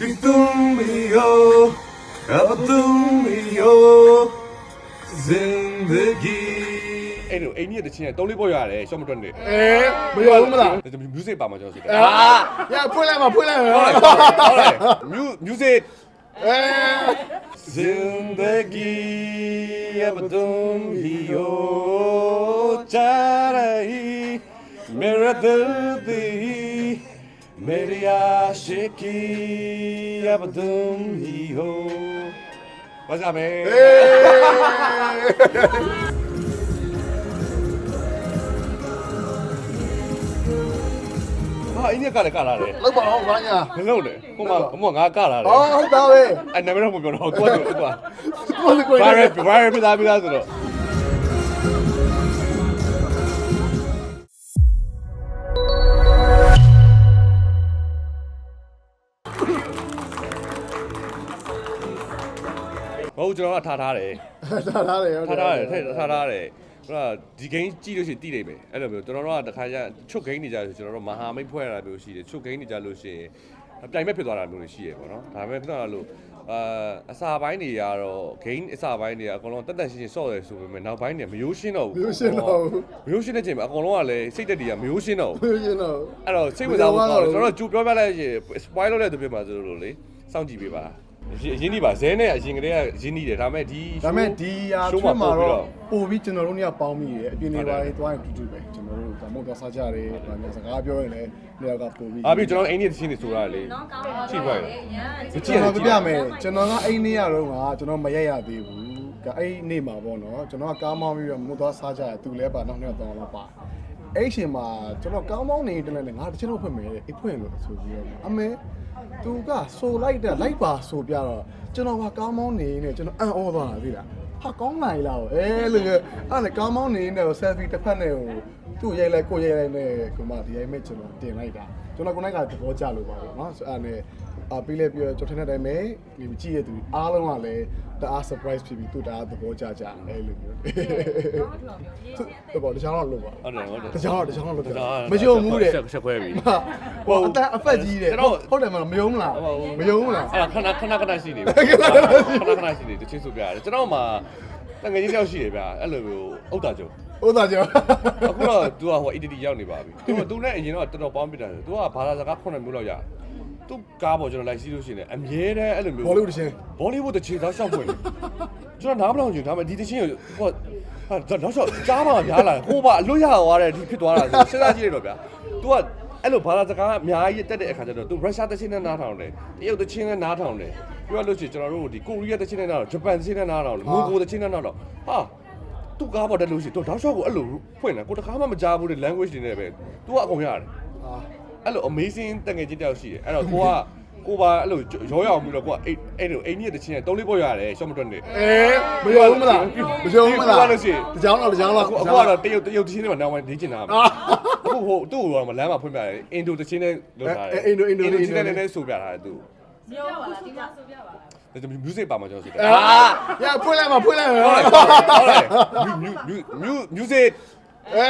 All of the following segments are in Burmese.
Bitumiyor, kapatımiyor zindagi. အဲ့လိုအိမ်ကြီးတချင်းကတုံးလေးပေါ်ရတယ်ရှော့မတွက်နေအဲမရောဘူးမလားဒါကြောင့် music ပါမှာကျွန်တော်ဆိုတယ်အာရဖွင့်လိုက်မှာဖွင့်လိုက်မှာဟုတ်လားဟုတ်လား music အဲ zindagi abdum hiyo charai mera dil di Meria Shiki Abdum Hiho. What's up, man? Hey! ဟာအင်းရကလည်းကလာတယ်လောက်ပါအောင်ဘာညာမလုပ်နဲ့ကိုမအမောငါကလာတယ်ဟောဟုတ်ပါပဲအဲနာမည်တော့မပြောတော့ကိုကကိုကဘာရဘာရပြသားပြသားဆိုတော့ ဘာလို့ကျွန်တော်ကထားထားတယ်ထားထားတယ်ဟုတ်ထားထားတယ်ထည့်ထားထားတယ်ဟိုကဒီ game ကြည့်လို့ရှိရင်တည်နေမယ်အဲ့လိုမျိုးကျွန်တော်တို့ကတခါကျချုပ် game နေကြဆိုကျွန်တော်တို့မဟာမိတ်ဖွဲ့ရတာမျိုးရှိတယ်ချုပ် game နေကြလို့ရှိရင်ပြိုင်မဲ့ဖြစ်သွားတာမျိုးတွေရှိရပေါ့နော်ဒါပေမဲ့ခဏလို့အာအစာပိုင်းတွေကတော့ game အစာပိုင်းတွေကအကုန်လုံးတက်တက်ရှင်းရှင်းဆော့တယ်ဆိုပေမဲ့နောက်ပိုင်းတွေမရိုးရှင်းတော့ဘူးမျိုးရှင်းတော့မရိုးရှင်းတဲ့ချိန်မှာအကုန်လုံးကလည်းစိတ်သက်တွေကမရိုးရှင်းတော့ဘူးမျိုးရှင်းတော့အဲ့တော့စိတ်ဝင်စားဖို့ကောင်းတယ်ကျွန်တော်တို့ကြိုပြောပြလိုက်ရင် spoil လုပ်တဲ့သူပြမှာဆိုလို့လေစောင့်ကြည့်ပေးပါအ ရင်အရင်ဒီပါဇဲနဲ့အရင်ကတည်းကရင်းနှီးတယ်ဒါပေမဲ့ဒီ ဒါမဲ့ဒီရာ show ထွန်းမှာ ပို့ တော့ ပြီး ပို့ပြီးကျွန်တော်တို့เนี่ยပေါင်းမိတယ်အပြင်နေ ဟုတ်တယ် ပါရင်တွားရင်တူတူပဲကျွန်တော်တို့ဒါမှမဟုတ်တော့စားကြတယ်ဒါမျိုးစကားပြောရင်လည်းနှစ်ယောက်ကပို့ပြီး အားပြီးကျွန်တော်အိန္ဒိယတချင်းတွေဆိုတာလေ နော်ကောင်းပါ ကြည့်ပါရ ရန် ကြည့် ကျွန် ရ တော် ကြည့် ပြ ရ မယ်ကျွန်တော်ကအဲ့နေ့ရတော့ကကျွန်တော်မရက်ရသေးဘူးကအဲ့နေ့မှာပေါ့နော်ကျွန်တော်ကကားမောင်းပြီးတော့မို့သွားစားကြတယ်သူလည်းပါနောက်နှစ်ယောက်တော့တော့ပါ အဲ့ရှင်မှာကျွန်တော်ကားမောင်းနေတယ်လည်းငါတချင်တော့ဖွင့်မယ်အိတ်ဖွင့်လို့ဆိုပြီးတော့အမေသူကဆိုလိုက်တဲ့လိုက်ပါဆိုပြတော့ကျွန်တော်ကကားမောင်းနေနေကျွန်တော်အံ့ဩသွားတာသိလားဟာကောင်းနိုင်လားအဲလို့အဲ့လေကားမောင်းနေနေဆယ်ဖီတစ်ဖက်နဲ့ဟိုသူ့ရိုက်လိုက်ကိုရိုက်လိုက်နဲ့ကိုမဒီရိုက်မဲ့ကျွန်တော်တင်လိုက်တာကျွန်တော်ကိုနိုင်ကသဘောကျလို့ပါပေါ့နော်ဆိုအဲ့နဲ့ အာပြီးလဲပြီးတော့ကျွန်တော်ထင်တဲ့အတိုင်းပဲဒီကြည့်ရသူအားလုံးကလည်းတအား surprise ဖြစ်ပြီးသူတအားသဘောကျကြအဲ့လိုမျိုးဟုတ်ပါတခြားတော့လို့ပါ ဟုတ်တယ်ဟုတ်တယ် တခြားတော့တခြားတော့လို့ ဒါ မယုံဘူးတဲ့ ဆက်ဆက်ခွဲပြီ ဟိုအသက်အဖက်ကြီးတဲ့ ကျွန်တော် ဟုတ်တယ်မလားမယုံလားမယုံဘူးလား အဲ့ဒါခဏခဏခဏရှိနေပြီခဏခဏရှိနေတချင်းဆိုပြရတယ်ကျွန်တော်မှတငယ်ချင်းတယောက်ရှိတယ်ဗျအဲ့လိုမျိုးဥဒ္ဒါကျုံ ဥသာကျော် အခုတော့ तू ကဟို EDD ရောက်နေပါပြီသူက तू နဲ့အရင်တော့တော်တော်ပေါင်းပြတာတယ် तू ကဘာသာစကား9မျိုးလောက်ရတယ် तू ကားပေါ်ကျွန်တော်လိုက်စီးလို့ရှိရင်အမြဲတမ်းအဲ့လိုမျိုး ဘောလုံးတချင်း ဘောလိဝုဒ်တစ်ချိန်သားရှောက်ဖွင့်တယ်ကျွန်တော်နားမလောင်ချင်ဒါပေမဲ့ဒီတစ်ချင်းကိုဟိုဟာတော့ရှောက်ကြားမှာများလာတယ်ဟိုပါအလွတ်ရသွားတယ်ဒီဖြစ်သွားတာဆိုစဉ်းစားကြည့်ရတော့ဗျာ तू ကအဲ့လိုဘာသာစကားအများကြီးတက်တဲ့အခါကျတော့ तू ရုရှားတစ်ချင်းနဲ့နားထောင်တယ်တရုတ်တစ်ချင်းနဲ့နားထောင်တယ်ပြောလို့ရှိရင်ကျွန်တော်တို့ဒီကိုရီးယားတစ်ချင်းနဲ့နားထောင်ဂျပန်တစ်ချင်းနဲ့နားထောင်တယ်မိုကိုတစ်ချင်းနဲ့နားထောင်ဟာသူကားပေါ်တက်လို့ရှိရင် तू တောက်လျှောက်ကိုအဲ့လိုဖွင့်တယ်ကိုတခါမှမကြားဘူးတဲ့ language တွေနဲ့ပဲ तू ကအကုန်ရတယ် အာ အဲ့လို amazing တငယ်ချင်းတယောက်ရှိတယ်အဲ့တော့ကိုကကိုပါအဲ့လိုရောရအောင်ပြီးတော့ကိုကအဲ့အဲ့လိုအိန္ဒိယတချင်းကတုံးလေးပေါ်ရတယ်ရှော့မတွက်နဲ့အဲမယုံဘူးမလားမယုံဘူးမလားလို့ရှိရင်တကြောင်တော့တကြောင်တော့အခုအခုကတော့တရုတ်တရုတ်တချင်းတွေမှာနောက်ပိုင်းနေကျင်တာပဲအခုဟိုသူ့ကိုတော့လမ်းမှာဖွင့်ပြတယ်အင်ဒိုတချင်းနဲ့လုပ်ထားတယ်အင်ဒိုချင်းနဲ့လည်းဆိုပြထားတယ်သူပြောပါလားဒီမှာဆိုပြပါလားဒါ music ပါမှာကျွန်တော်ဆိုတယ်အာရဖွင့်လိုက်မှာဖွင့်လိုက်မှာဟုတ်တယ်ဟုတ်တယ် music အဲ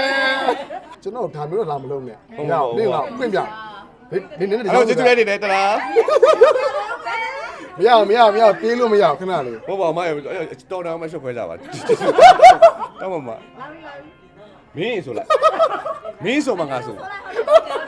ကျွန်တော်ဒါမျိုးတော့လာမလုပ်နဲ့ဟုတ်ရပါအောင်ဘူး နေလားဖွင့်ပြနေနေနေအဲ့တော့ကျေးဇူးလေးနေတယ်တလားမရအောင်မရအောင်မရအောင်တေးလို့မရအောင်ခဏလေးဘောပါမရတော်တော်မှရှုပ်ခွဲကြပါတောင်းပါမမင်းဆိုလိုက်မင်းဆိုမှငါဆို ဟုတ်တယ်ဟုတ်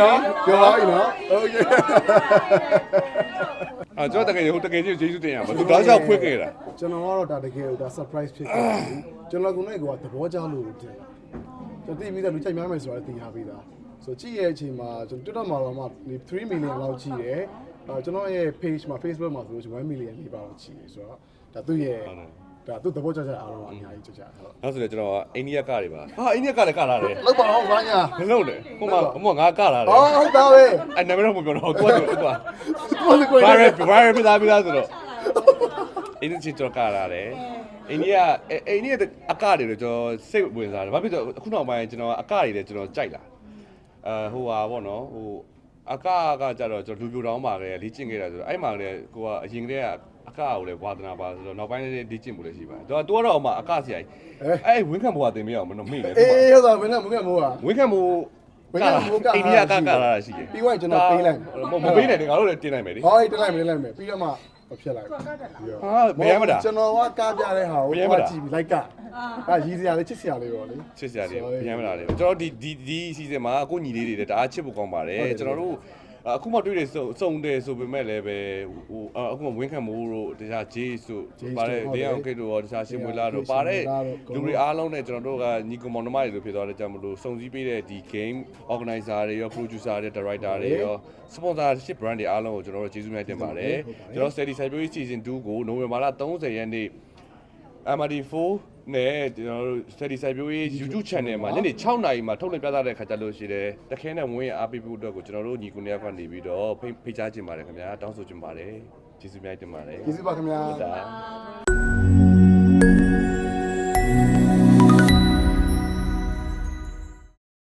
နော်ပြောပါပြီနော်ဟုတ်ကဲ့အာကျွန်တော်တကယ်ဟိုတကယ်ကြီးကျေးဇူးတင်ရပါသူဒါကြောင့်ဖွင့်ခဲ့တာကျွန်တော်ကတော့ဒါတကယ်ဒါ surprise ဖြစ်ခဲ့တယ်ကျွန်တော်ကလည်းကိုကသဘောကျလို့တင်တာကျွန်တော်သိပြီးသားလူကြိုက်များမယ်ဆိုတာသိထားပြီးသားဆိုကြည့်ရဲ့အချိန်မှာကျွန်တော် Twitter မှာတော့မှ3 million လောက်ကြည့်တယ်အဲကျွန်တော်ရဲ့ page မှာ Facebook မှာဆိုလို့1 million လေးပါတော့ကြည့်တယ်ဆိုတော့ဒါသူ့ရဲ့ ဒါသူ့သဘောကျကျအားလုံးအများကြီးကြကြဟုတ်နောက်ဆိုတော့ကျွန်တော်အိန္ဒိယကတွေပါဟာအိန္ဒိယကလည်းကလာတယ်လောက်ပါအောင်ဘာညာမလုံးနဲ့ဟိုမှာဟိုမှာငါကလာတယ်အော်ဟုတ်သားပဲအဲ့နာမည်တော့မပြောတော့သူကသူကကိုယ်ကိုယ်ဘာရဲဘာရဲပြသားပြသားဆိုတော့အင်းချစ်တော့ကလာတယ်အိန္ဒိယအိန္ဒိယအကတွေတော့ကျွန်တော်စိတ်ဝင်စားတယ်ဘာဖြစ်လို့အခုနောက်ပိုင်းကျွန်တော်အကတွေလည်းကျွန်တော်ကြိုက်လာအဲဟိုဟာပေါ့နော်ဟိုအကကကြတော့ကျွန်တော်လူပြိုတောင်းပါလေလေ့ကျင့်ခဲ့တာဆိုတော့အဲ့မှာလည်းကိုကအရင်ကတည်းက အကကိုလည်းဝါသနာပါဆိုတော့နောက်ပိုင်းလည်းလေ့ကျင့်မှုလည်းရှိပါတယ်သူကသူကတော့မှအကဆရာကြီးအဲ့ဝင်းခံဘွားတင်မရအောင်မနော်မေ့လေအေးဟုတ်သားဘယ်နဲ့မကမိုးอ่ะဝင်းခံဘွားဝင်းခံမိုးကအိန္ဒိယကကလာတာရှိတယ်ပြီးသွားရင်ကျွန်တော်ပေးလိုက်မပေးနိုင်တယ်ငါတို့လည်းတင်နိုင်မယ်လေဟောတက်လိုက်မယ်လိုက်မယ်ပြီးတော့မှမဖြစ်လိုက်ဟာမရမတာကျွန်တော်ကကားပြတဲ့ဟာကိုမရမတာကြည့်ပြီးလိုက်ကအာရည်စရာလေးချစ်စရာလေးပေါ့လေချစ်စရာတွေပြန်မလာတယ်ကျွန်တော်ဒီဒီဒီစီဇန်မှာအခုညီလေးတွေလည်းတအားချစ်ဖို့ကောင်းပါတယ်ကျွန်တော်တို့ အခုမှတွေ့တယ်စုံစုံတယ်ဆိုပေမဲ့လည်းပဲဟိုအခုမှဝင်းခံမိုးတို့တခြားဂျေးဆိုပါတယ်ဒေအောင်ကိတ်တို့ရောတခြားရှင်းမွေလာတို့ပါတဲ့လူတွေအားလုံးနဲ့ကျွန်တော်တို့ကညီကောင်မောင်နှမတွေလိုဖြစ်သွားတဲ့ကြောင့်မလို့စုံစည်းပေးတဲ့ဒီ game organizer တွေရော producer တွေ director တွေရော sponsorship brand တွေအားလုံးကိုကျွန်တော်တို့ကျေးဇူးများတင်ပါတယ်ကျွန်တော် Steady Cyber Season 2ကိုနိုဝင်ဘာလ30ရက်နေ့ MRD4 နဲ့ကျွန်တော်တို့ Steady Site ပြိုးရေး YouTube channel မှာညနေ6နာရီမှာထုတ်လွှင့်ပြသတဲ့ခါကြလို့ရှိတယ်တခဲနဲ့ဝင်းရအားပေးဖို့အတွက်ကိုကျွန်တော်တို့ညီကိုနေရာကနေပြီးတော့ဖိဖိတ်ကြားခြင်းပါတယ်ခင်ဗျာတောင်းဆိုခြင်းပါတယ်ကျေးဇူးများတင်ပါတယ် ကျေးဇူးပါခင်ဗျာ ဒါအာ